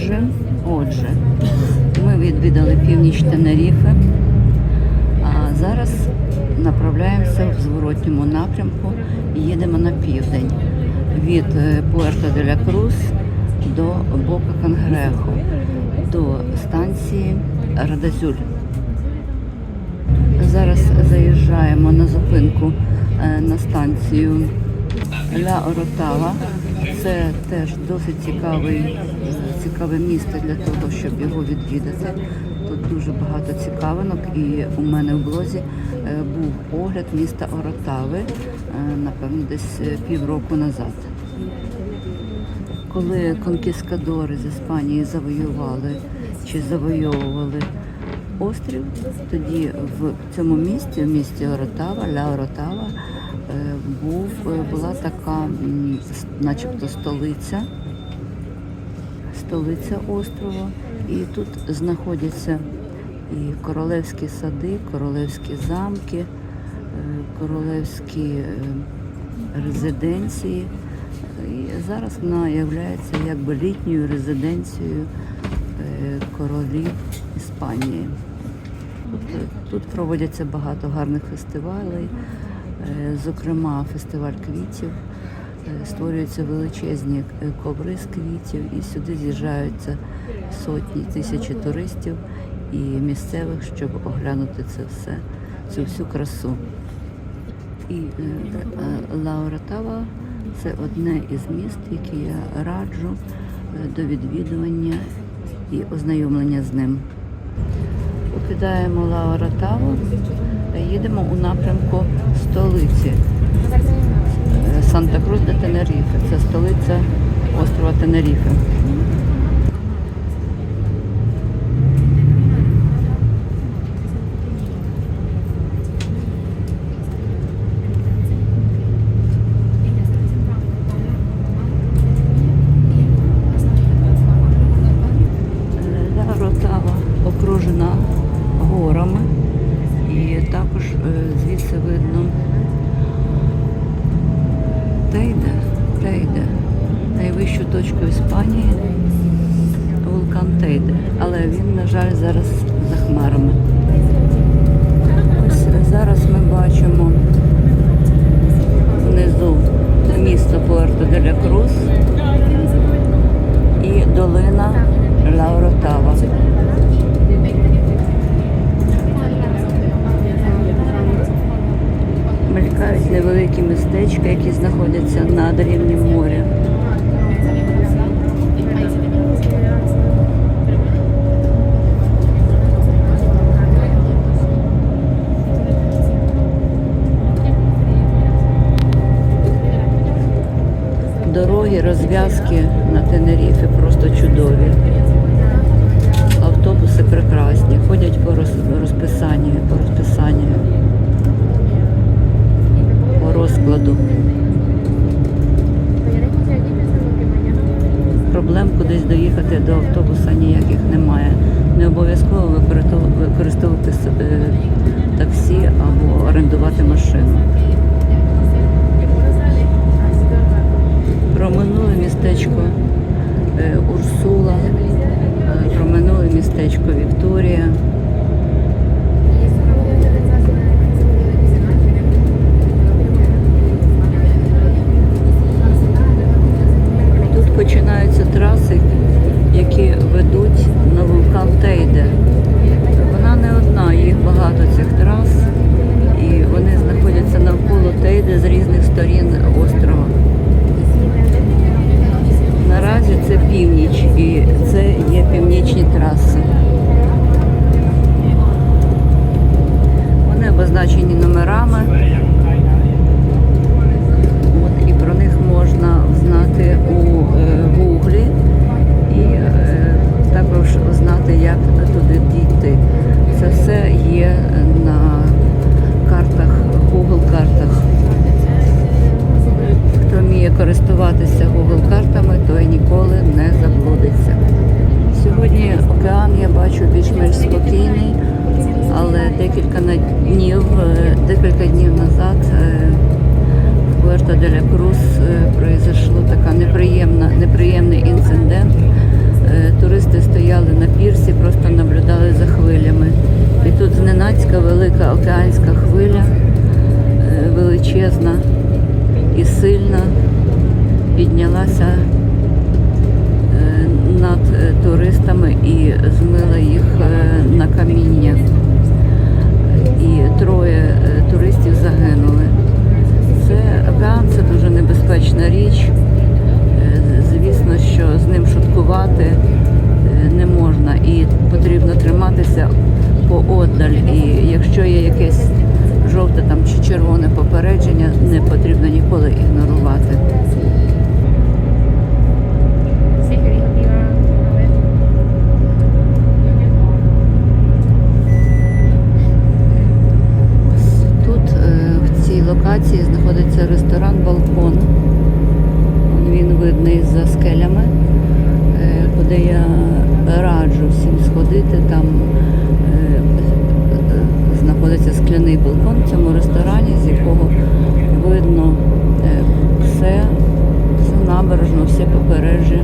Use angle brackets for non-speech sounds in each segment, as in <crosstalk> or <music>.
Отже, отже, <laughs> ми відвідали північ Тенеріфи, а зараз направляємося в зворотньому напрямку і їдемо на південь від е, Пуерто де ля Крус до Бока Кангреху, до станції Радазюль. Зараз заїжджаємо на зупинку е, на станцію Ля Оротава. Це теж досить цікавий, цікаве місце для того, щоб його відвідати. Тут дуже багато цікавинок, і у мене в блозі е, був огляд міста Оротави, е, напевно, десь е, півроку назад. Коли конкіскадори з Іспанії завоювали чи завойовували острів, тоді в цьому місті, в місті Оротава, Ля Оротава, був, була така, начебто, столиця, столиця острова. І тут знаходяться і королевські сади, королевські замки, е, королевські е, резиденції. І зараз вона є якби літньою резиденцією е, королів Іспанії. Тут, проводяться багато гарних фестивалей, зокрема фестиваль квітів. Е, Створюються величезні е, коври з квітів, і сюди з'їжджаються сотні тисячі туристів і місцевих, щоб оглянути це все, цю всю красу. І е, е, Лауратава це одне із міст, які я раджу до відвідування і ознайомлення з ним. Покидаємо Лауратаву та їдемо у напрямку столиці Санта-Крус де Тенеріфе. Це столиця острова Тенеріфе. Ротава окружена горами і також е, звідси видно Тейде, Тейде, найвищу точку Іспанії, вулкан Тейде. Але він, на жаль, зараз за хмарами. Ось зараз ми бачимо внизу місто Пуерто де Крус і долина Лауротава. Мелькають невеликі містечка, які знаходяться над рівнем моря. Дороги, розв'язки на Тенеріфі просто чудові. Автобуси прекрасні, ходять по розписанню, по розписанню, розкладу. Проблем кудись доїхати до автобуса ніяких немає. Не обов'язково використовувати е, таксі або орендувати машину. Проминули містечко е, Урсула, е, проминули містечко Вікторія. користуватися Google картами, то й ніколи не заблудиться. Сьогодні океан я бачу більш-менш спокійний, але декілька днів, е, декілька днів назад е, в Пуерто деля Крус е, произошло така неприємна, неприємний інцидент. Туристи стояли на пірсі, просто наблюдали за хвилями. І тут зненацька велика океанська хвиля, величезна і сильна піднялася е, над е, туристами і змила їх е, на каміння. І троє туристів загинули. Це океан, це дуже небезпечна річ. Звісно, що з ним шуткувати не можна і потрібно триматися поодаль. І якщо є якесь жовте там чи червоне попередження, не потрібно ніколи ігнорувати. Локації знаходиться ресторан Балкон. Він видний за скелями, е, куди я раджу всім сходити. Там е, е, знаходиться скляний балкон в цьому ресторані, з якого видно все, всю набережну, все побережжя,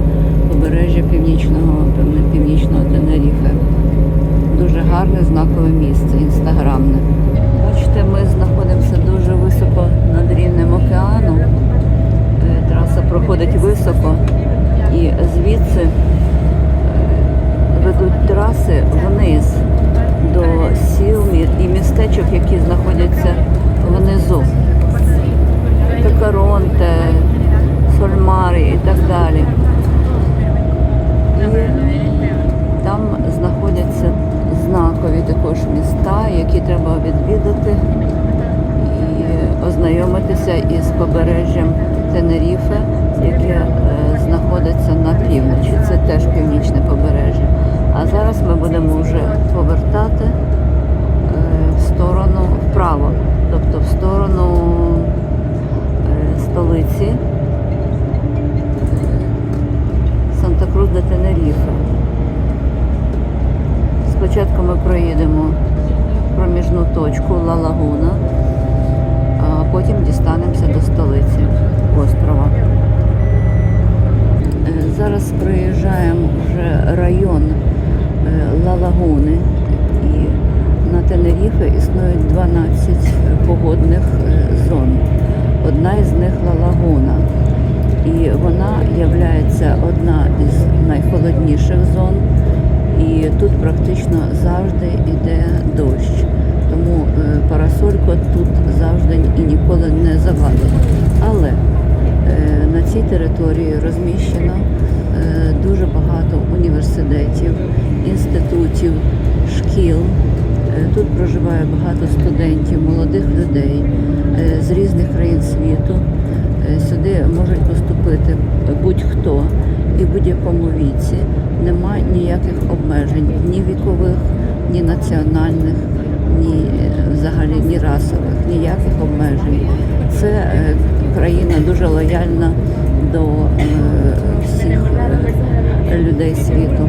побережжя північного, північного Тенеріфе. Дуже гарне знакове місце, інстаграмне. Бачите, ми знаходимося дуже високо над рівнем океану. Е, Траса проходить високо і звідси е, ведуть траси вниз до сіл і містечок, які знаходяться внизу. Пекаронте, Сольмари і так далі. І там знаходяться знакові також міста, які треба відвідати і ознайомитися із побережжям Тенеріфе, яке е, знаходиться на півночі. Це теж північне побережжя. А зараз ми будемо Одна із них Ла Лагуна. І вона є одна із найхолодніших зон. І тут практично завжди йде дощ. Тому е, парасолька тут завжди і ніколи не завадить. Але е, на цій території розміщено е, дуже багато університетів, інститутів, шкіл. Е, Тут проживає багато студентів, молодих людей е, з різних країн світу. Е, Сюди можуть поступити будь-хто і в будь-якому віці. Немає ніяких обмежень, ні вікових, ні національних, ні взагалі ні расових, ніяких обмежень. Це країна дуже лояльна до всіх людей світу.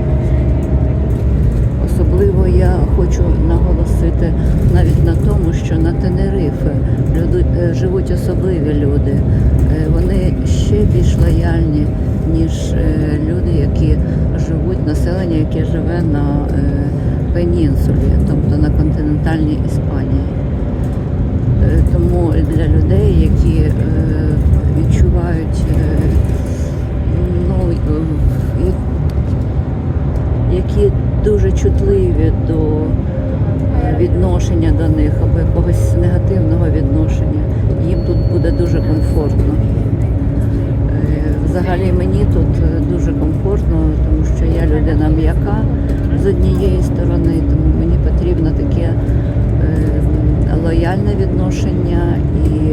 Особливо я хочу наголосити навіть на тому, що на Тенерифе е, живуть особливі люди. Е, Вони ще більш лояльні, ніж е, люди, які живуть, населення, яке живе на пенінсулі, тобто на континентальній Іспанії. Тому для людей, які відчувають ну, які дуже чутливі до е, відношення до них або якогось негативного відношення, їм тут буде дуже комфортно. Е, Взагалі мені тут е, дуже комфортно, тому що я людина м'яка з однієї сторони, тому мені потрібно таке лояльне відношення і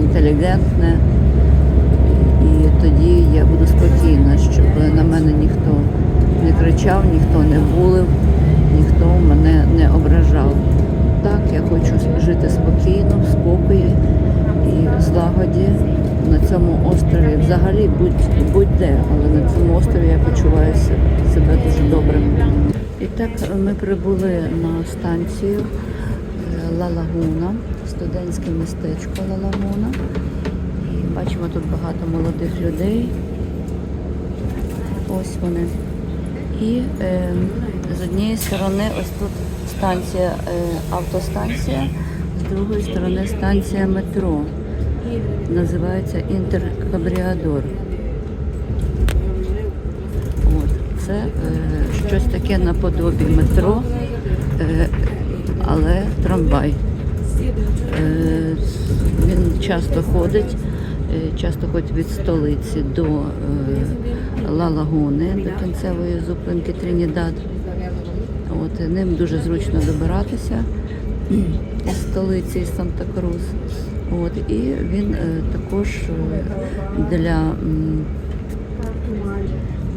інтелігентне. І тоді я буду спокійна, щоб на мене ніхто не кричав, ніхто не булив, ніхто мене не ображав. Так, я хочу жити спокійно, в спокої і злагоді на цьому острові. Взагалі будь- будь-де, але на цьому острові я почуваюся себе дуже добре. І так ми прибули на станцію е, Ла Лагуна, студентське містечко Ла Лагуна. І бачимо тут багато молодих людей. Ось вони. І е, з однієї сторони ось тут станція, е, автостанція, з другої сторони станція метро. Називається Інтеркабріадор. Це е, щось таке наподобі метро, е, але трамвай. Е, Він часто ходить, е, часто ходить від столиці до е, Ла Лагуни, до кінцевої зупинки Тринідад. От, ним дуже зручно добиратися <clears throat> з столиці, Санта-Крус. От, і він е, також е, для,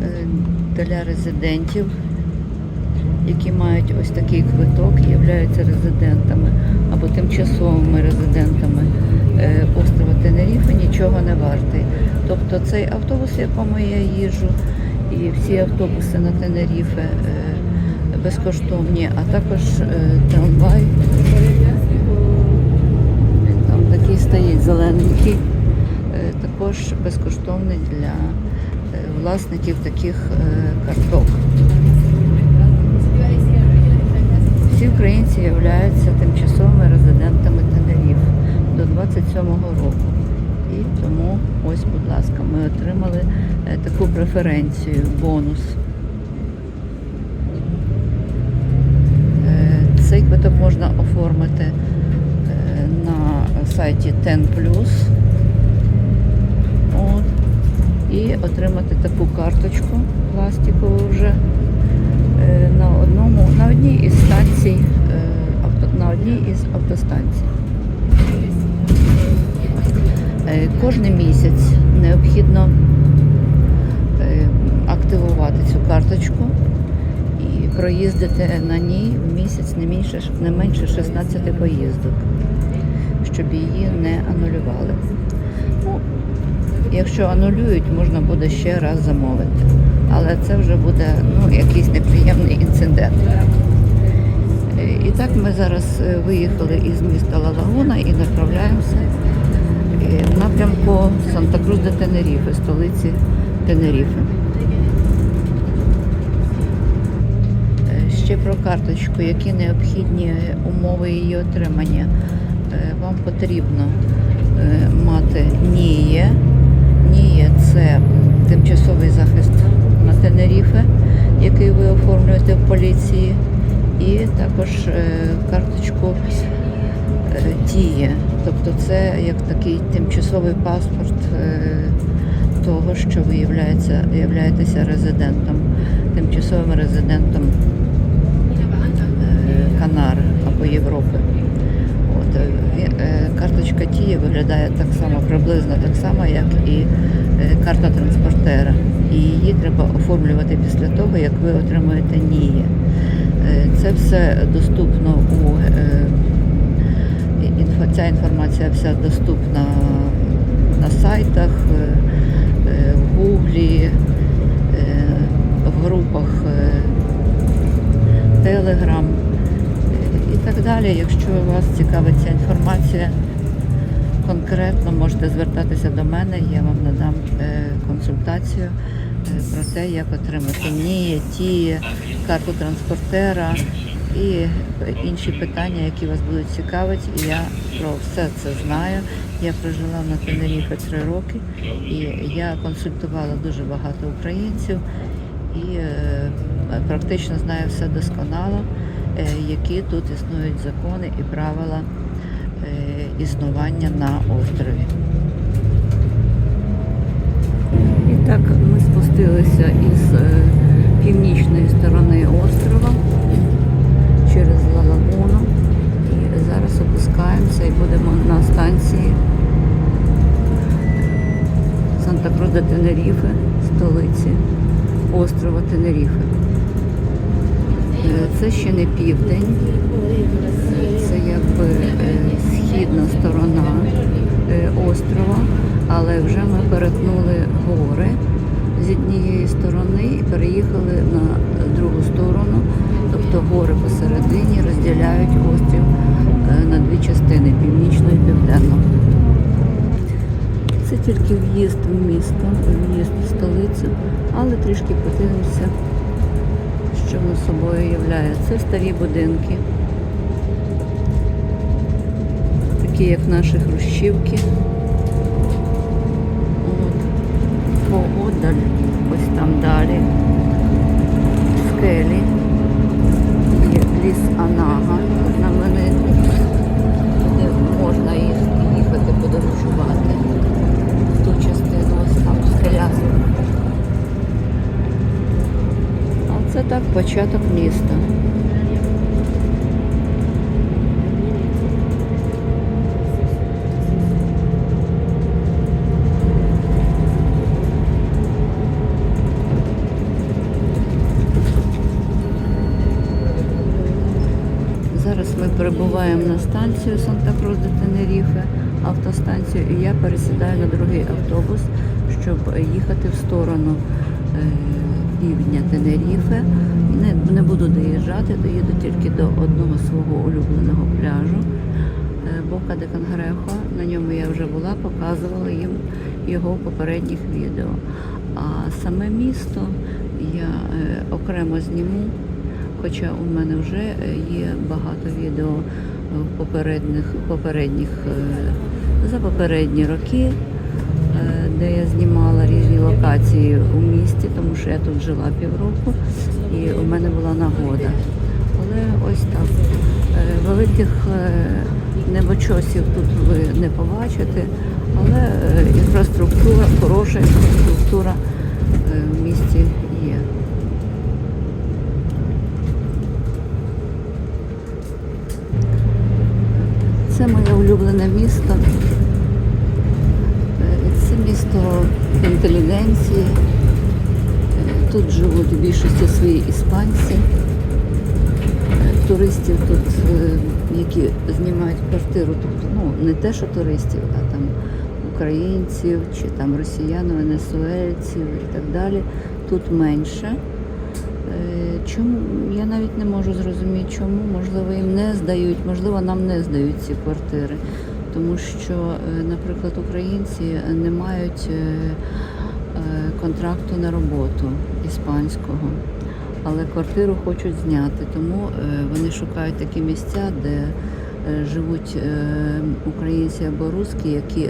е, для резидентів, які мають ось такий квиток, являються резидентами або тимчасовими резидентами е, острова Тенеріфе, нічого не вартий. Тобто цей автобус, в якому я їжджу, і всі автобуси на Тенеріфе е, безкоштовні, а також е, трамвай. Там такий стоїть зелененький, також безкоштовний для власників таких карток. Всі українці являються тимчасовими резидентами Тенеріф до 27-го року. І тому ось, будь ласка, ми отримали е, таку преференцію, бонус. Е, Цей квиток можна оформити е, на сайті Ten От. І отримати таку карточку пластикову автостанцій. Е, Кожен місяць необхідно е, активувати цю карточку і проїздити на ній в місяць не менше, не менше 16 поїздок, щоб її не анулювали. Ну, якщо анулюють, можна буде ще раз замовити. Але це вже буде ну, якийсь неприємний інцидент. Е, І так ми зараз е, виїхали із міста Ла-Лагуна і направляємося е, в напрямку Санта-Крус де Тенеріфе, столиці Тенеріфе. Е, Ще про карточку, які необхідні умови її отримання. Вам потрібно мати НІЄ. НІЄ це тимчасовий захист на Тенеріфе, який ви оформлюєте в поліції, і також е, карточку е, діє. Тобто це як такий тимчасовий паспорт е, того, що ви являєтеся, резидентом, тимчасовим резидентом Канари або Європи. От, карточка Тії виглядає так само, приблизно так само, як і карта транспортера. І її треба оформлювати після того, як ви отримуєте НІЄ. Е, Це все доступно у е, ця інформація вся доступна на сайтах, е, в Гуглі, в групах Telegram і так далі. Якщо вас цікавить ця інформація, конкретно можете звертатися до мене, я вам надам консультацію про те, як отримати НІЄ, ТІЄ, карту транспортера і інші питання, які вас будуть цікавити. І я про все це знаю. Я прожила на Тенеріфе три роки і я консультувала дуже багато українців і е, практично знаю все досконало, е, які тут існують закони і правила е, існування на острові. І так спустилися із е, північної сторони острова через Ла-Лагуну. І зараз опускаємося і будемо на станції Санта-Крус де Тенеріфе, столиці острова Тенеріфе. Е, Це ще не південь, це якби е, східна сторона острова, але вже ми перетнули гори з однієї сторони і переїхали на другу сторону. Тобто гори посередині розділяють острів е, на дві частини північну і південну. Це тільки в'їзд в місто, в'їзд в столицю, але трішки подивимося, що воно собою являє. Це старі будинки, такі як наші хрущівки. От. Ось там далі. готелі. Є ліс Анага, знаменитий, де можна їх- їхати подорожувати. Ту частину ось там схиляти. А це так початок міста. Зараз ми прибуваємо на станцію Санта-Крус де Тенеріфе, автостанцію, і я пересідаю на другий автобус, щоб їхати в сторону е, півдня Тенеріфе. Не, не буду доїжджати, доїду тільки до одного свого улюбленого пляжу. е, Бока де Кангрехо. На ньому я вже була, показувала їм його в попередніх відео. А саме місто я е, окремо зніму. Хоча у мене вже є багато відео попередніх, попередніх е, за попередні роки, е, де я знімала різні локації у місті, тому що я тут жила півроку і у мене була нагода. Але ось так. Е, Великих небочосів тут ви не побачите, але інфраструктура, хороша інфраструктура в місті є. Це моє улюблене місто. Е, Це місто інтелігенції. Е, Тут живуть в більшості свої іспанці. Е, Туристів тут, які знімають квартиру, тобто ну не те, що туристів, а там українців чи там росіян, венесуельців і так далі. Тут менше. Чому? Я навіть не можу зрозуміти, чому. Можливо їм не здають, можливо, нам не здають ці квартири, тому що, е, наприклад, українці не мають е, е, контракту на роботу іспанського, але квартиру хочуть зняти, тому вони шукають такі місця, де живуть українці або русські, які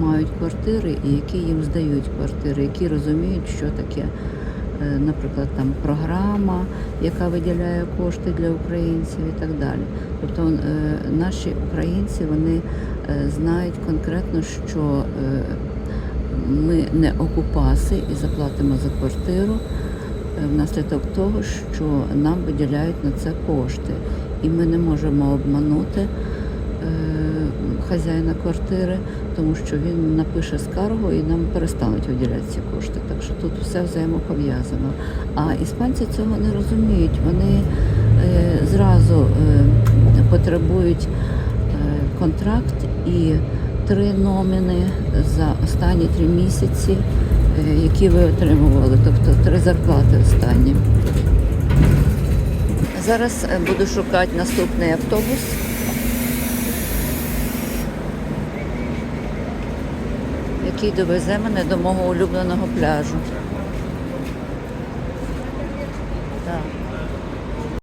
мають квартири і які їм здають квартири, які розуміють, що таке наприклад, там програма, яка виділяє кошти для українців і так далі. Тобто е, наші українці вони е, знають конкретно, що е, ми не окупаси і заплатимо за квартиру е, внаслідок того, що нам виділяють на це кошти. І ми не можемо обманути е, хазяїна квартири, тому що він напише скаргу і нам перестануть виділяти ці кошти. Так що тут все взаємопов'язано. А іспанці цього не розуміють. Вони е, зразу е, потребують е, контракт і три номіни за останні три місяці, е, які ви отримували, тобто три зарплати останні. Зараз е, буду шукати наступний автобус. Який довезе мене до мого улюбленого пляжу.